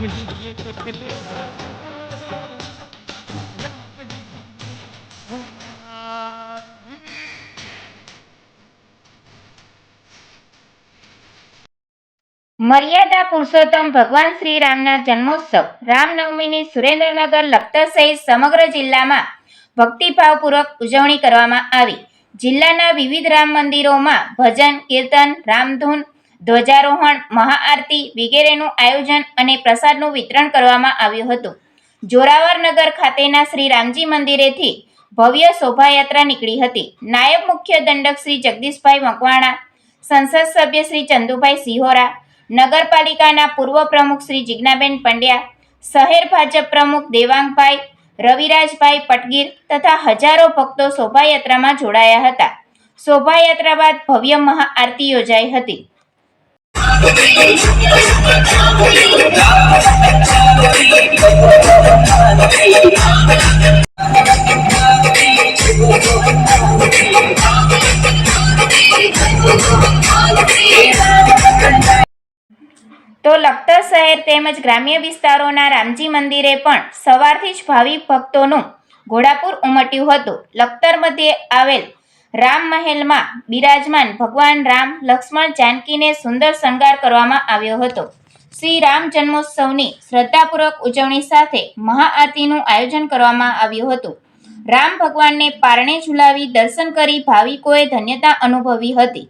મર્યાદા પુરુષોત્તમ ભગવાન શ્રી રામના જન્મોત્સવ. રામનવમીની સુરેન્દ્રનગર લખતર સહિત સમગ્ર જિલ્લામાં ભક્તિભાવપૂર્વક ઉજવણી કરવામાં આવી. જિલ્લાના વિવિધ રામ મંદિરોમાં ભજન, કીર્તન, રામધૂન ધ્વજારોહણ, મહાઆરતી વગેરેનું આયોજન અને પ્રસાદનું વિતરણ કરવામાં આવ્યું હતું. જોરાવરનગર ખાતેના શ્રી રામજી મંદિરેથી ભવ્ય શોભાયાત્રા નીકળી હતી. નાયબ મુખ્ય દંડક શ્રી જગદીશભાઈ મકવાણા, સંસદ સભ્ય શ્રી ચંદુભાઈ સિહોરા, નગરપાલિકાના પૂર્વ પ્રમુખ શ્રી જિજ્ઞાબેન પંડ્યા, શહેર ભાજપ પ્રમુખ દેવાંગભાઈ, રવિરાજભાઈ પટગીર તથા હજારો ભક્તો શોભાયાત્રામાં જોડાયા હતા. શોભાયાત્રા બાદ ભવ્ય મહાઆરતી યોજાઈ હતી. તો લખતર શહેર તેમજ ગ્રામ્ય વિસ્તારોના રામજી મંદિરે પણ સવારથી જ ભાવિ ભક્તોનું ઘોડાપુર ઉમટ્યું હતું. લખતર મધ્યે આવેલ રામ મહેલમાં બિરાજમાન ભગવાન રામ લક્ષ્મણ જાનકીને સુંદર શણગાર કરવામાં આવ્યો હતો. શ્રી રામ જન્મોત્સવની શ્રદ્ધાપૂર્વક ઉજવણી સાથે મહાઆરતીનું આયોજન કરવામાં આવ્યું હતું. રામ ભગવાનને પારણે ઝુલાવી દર્શન કરી ભાવિકોએ ધન્યતા અનુભવી હતી.